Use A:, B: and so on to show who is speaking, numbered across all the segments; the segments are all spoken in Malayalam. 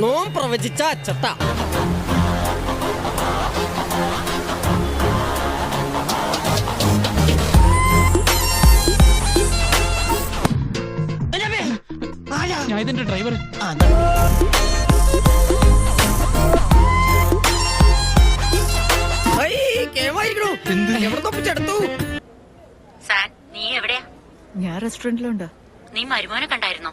A: നോം പ്രവചിച്ച അച്ചട്ട.
B: ഞാൻ ഇതിന്റെ ഡ്രൈവർ
C: ഞാൻ റെസ്റ്റോറന്റിലുണ്ട്
D: നീ മരുമോനെ കണ്ടായിരുന്നോ?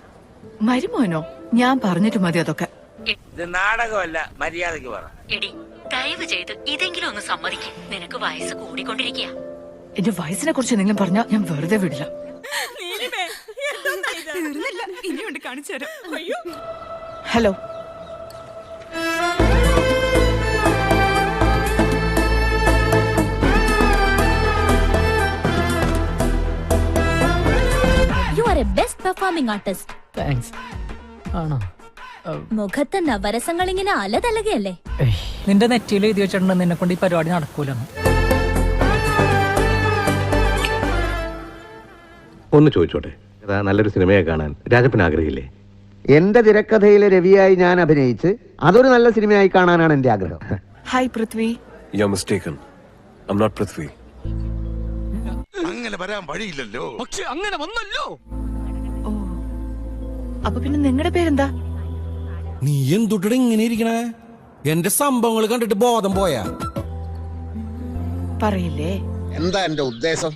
C: മരുമോനോ? ഞാൻ പറഞ്ഞിട്ട് മതി അതൊക്കെ.
E: ഇത് നാടകമല്ല മര്യാദയ്ക്ക് പറ.
D: എടി ദയവ് ചെയ്ത് ഇതെങ്കിലും ഒന്ന് സമ്മതിക്കും. നിനക്ക് വയസ്സ് കൂടിക്കൊണ്ടിരിക്കുക
C: എന്റെ വയസ്സിനെ കുറിച്ച് എന്തെങ്കിലും പറഞ്ഞാൽ ഞാൻ വെറുതെ വിടില്ല.
F: ഇനിയുണ്ട് കാണിച്ചു തരാം. അയ്യോ.
C: Hello.
G: You are a best performing artist
B: thanks ആണോ?
G: മുഖത്ത് നവരസങ്ങൾ ഇങ്ങനെ അലതലകയല്ലേ
B: നിന്റെ നെറ്റിയിൽ എഴുതി വെച്ചിട്ടുണ്ട് നിന്നെ കൊണ്ട് ഈ പരിപാടി നടക്കൂലെന്ന്.
H: ഒന്ന് ചോദിച്ചോട്ടെ. ഇതാ നല്ലൊരു സിനിമയെ കാണാൻ. രാജപ്പൻ ആഗ്രഹില്ലേ
I: എന്റെ തിരക്കഥയിലെ രവിയായി ഞാൻ അഭിനയിച്ച് അതൊരു നല്ല സിനിമയായി കാണാനാണ് എന്റെ ആഗ്രഹം.
C: Hi Prithvi
J: you mistaken I am not Prithvi
K: അങ്ങനെ വരാൻ വഴിയില്ലല്ലോ.
B: പക്ഷെ അങ്ങനെ വന്നല്ലോ.
C: അപ്പൊ പിന്നെ നിങ്ങളുടെ പേരെന്താ?
K: നീ എന്തുട്ടടെ ഇങ്ങനെ ഇരിക്കണേ? എന്റെ സംഭവങ്ങൾ കണ്ടിട്ട് ബോധം പോയാ?
C: പറയില്ലേ?
K: എന്താ എന്റെ ഉദ്ദേശം?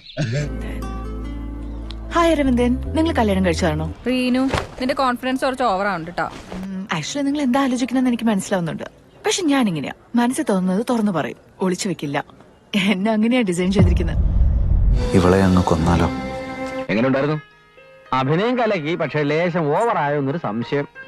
C: ഹായ് അരവിന്ദൻ നിങ്ങൾ കല്യാണം കഴിച്ചതാണോ?
F: റീനു നിന്റെ കോൺഫിഡൻസ് കുറച്ച് ഓവറാണ് കേട്ടോ
C: ആക്ച്വലി നിങ്ങൾ എന്താ ആലോചിക്കണമെന്ന് എനിക്ക് മനസ്സിലാവുന്നുണ്ട്. പക്ഷെ ഞാൻ ഇങ്ങനെയാ മനസ്സിൽ തോന്നുന്നത് തുറന്നു പറയും. ഒളിച്ചു വെക്കില്ല. എന്നെ അങ്ങനെയാ ഡിസൈൻ ചെയ്തിരിക്കുന്നത്
I: ഇവളെ അങ്ങ് കൊന്നാലോ?
E: എങ്ങനെ ഉണ്ടായിരുന്നു? അഭിനയം കലക്കി പക്ഷെ ലേശം ഓവറായോ എന്നൊരു സംശയം.